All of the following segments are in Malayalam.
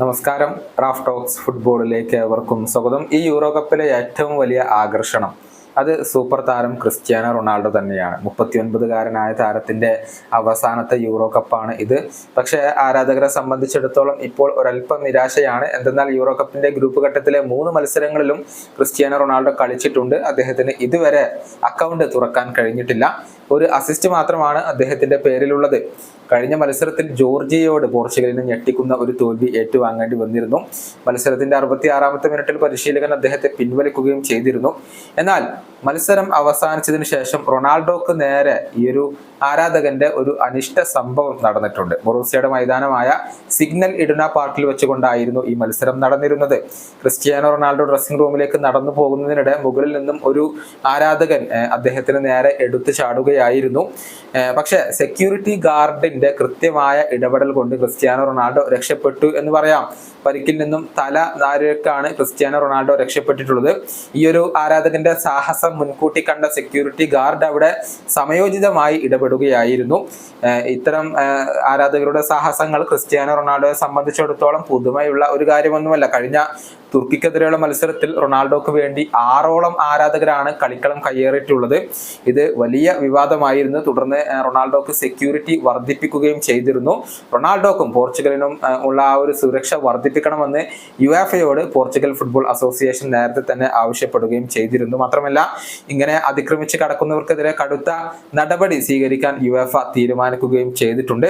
നമസ്കാരം. റാഫ് ടോക്സ് ഫുട്ബോളിലേക്ക് ഏവർക്കും സ്വാഗതം. ഈ യൂറോ കപ്പിലെ ഏറ്റവും വലിയ ആകർഷണം അത് സൂപ്പർ താരം ക്രിസ്ത്യാനോ റൊണാൾഡോ തന്നെയാണ്. മുപ്പത്തിയൊൻപതുകാരനായ താരത്തിന്റെ അവസാനത്തെ യൂറോ കപ്പാണ് ഇത്. പക്ഷേ ആരാധകരെ സംബന്ധിച്ചിടത്തോളം ഇപ്പോൾ ഒരല്പം നിരാശയാണ്. എന്തെന്നാൽ യൂറോ കപ്പിന്റെ ഗ്രൂപ്പ് ഘട്ടത്തിലെ മൂന്ന് മത്സരങ്ങളിലും ക്രിസ്ത്യാനോ റൊണാൾഡോ കളിച്ചിട്ടുണ്ട്. അദ്ദേഹത്തിന് ഇതുവരെ അക്കൗണ്ട് തുറക്കാൻ കഴിഞ്ഞിട്ടില്ല. ഒരു അസിസ്റ്റ് മാത്രമാണ് അദ്ദേഹത്തിന്റെ പേരിലുള്ളത്. കഴിഞ്ഞ മത്സരത്തിൽ ജോർജിയയോട് പോർച്ചുഗലിന് ഞെട്ടിക്കുന്ന ഒരു തോൽവി ഏറ്റുവാങ്ങേണ്ടി വന്നിരുന്നു. മത്സരത്തിന്റെ അറുപത്തി ആറാമത്തെ മിനിറ്റിൽ പരിശീലകൻ അദ്ദേഹത്തെ പിൻവലിക്കുകയും ചെയ്തിരുന്നു. എന്നാൽ മത്സരം അവസാനിച്ചതിന് ശേഷം റൊണാൾഡോക്ക് നേരെ ഈ ഒരു ആരാധകന്റെ ഒരു അനിഷ്ട സംഭവം നടന്നിട്ടുണ്ട്. മൊറൂസിയയുടെ മൈതാനമായ സിഗ്നൽ ഇടുന പാർക്കിൽ വെച്ചുകൊണ്ടായിരുന്നു ഈ മത്സരം നടന്നിരുന്നത്. ക്രിസ്ത്യാനോ റൊണാൾഡോ ഡ്രസ്സിംഗ് റൂമിലേക്ക് നടന്നു പോകുന്നതിനിടെ മുകളിൽ നിന്നും ഒരു ആരാധകൻ അദ്ദേഹത്തിന് നേരെ എടുത്തു ചാടുകയായിരുന്നു. പക്ഷെ സെക്യൂരിറ്റി ഗാർഡിന്റെ കൃത്യമായ ഇടപെടൽ കൊണ്ട് ക്രിസ്ത്യാനോ റൊണാൾഡോ രക്ഷപ്പെട്ടു എന്ന് പറയാം. പരിക്കിൽ നിന്നും തല നാരക്കാണ് ക്രിസ്ത്യാനോ റൊണാൾഡോ രക്ഷപ്പെട്ടിട്ടുള്ളത്. ഈ ഒരു ആരാധകന്റെ സാഹസം മുൻകൂട്ടി കണ്ട സെക്യൂരിറ്റി ഗാർഡ് അവിടെ സമയോചിതമായി ഇടപെടുകയായിരുന്നു. ഇത്തരം ആരാധകരുടെ സാഹസങ്ങൾ ക്രിസ്ത്യാനോ റൊണാൾഡോയെ സംബന്ധിച്ചിടത്തോളം പുതുമയുള്ള ഒരു കാര്യമൊന്നുമല്ല. കഴിഞ്ഞ തുർക്കിക്കെതിരെയുള്ള മത്സരത്തിൽ റൊണാൾഡോക്ക് വേണ്ടി ആറോളം ആരാധകരാണ് കളിക്കളം കയ്യേറിയിട്ടുള്ളത്. ഇത് വലിയ വിവാദമായിരുന്നു. തുടർന്ന് റൊണാൾഡോക്ക് സെക്യൂരിറ്റി വർദ്ധിപ്പിക്കുകയും ചെയ്തിരുന്നു. റൊണാൾഡോക്കും പോർച്ചുഗലിനും ഉള്ള ആ ഒരു സുരക്ഷ വർദ്ധിപ്പിക്കണമെന്ന് യു എഫ് എയോട് പോർച്ചുഗൽ ഫുട്ബോൾ അസോസിയേഷൻ നേരത്തെ തന്നെ ആവശ്യപ്പെടുകയും ചെയ്തിരുന്നു. മാത്രമല്ല ഇങ്ങനെ അതിക്രമിച്ച് കടക്കുന്നവർക്കെതിരെ കടുത്ത നടപടി സ്വീകരിക്കാൻ യു എഫ് തീരുമാനിക്കുകയും ചെയ്തിട്ടുണ്ട്.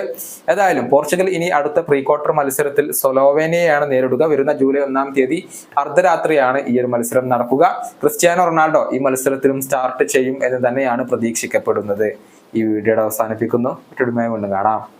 ഏതായാലും പോർച്ചുഗൽ ഇനി അടുത്ത പ്രീ ക്വാർട്ടർ മത്സരത്തിൽ സൊലോവേനയെയാണ് നേരിടുക. വരുന്ന ജൂലൈ ഒന്നാം തീയതി അർദ്ധരാത്രിയാണ് ഈ ഒരു മത്സരം നടക്കുക. ക്രിസ്ത്യാനോ റൊണാൾഡോ ഈ മത്സരത്തിലും സ്റ്റാർട്ട് ചെയ്യും എന്ന് തന്നെയാണ് പ്രതീക്ഷിക്കപ്പെടുന്നത്. ഈ വീഡിയോയുടെ അവസാനിപ്പിക്കുന്നു. മറ്റൊരു വീണ്ടും കാണാം.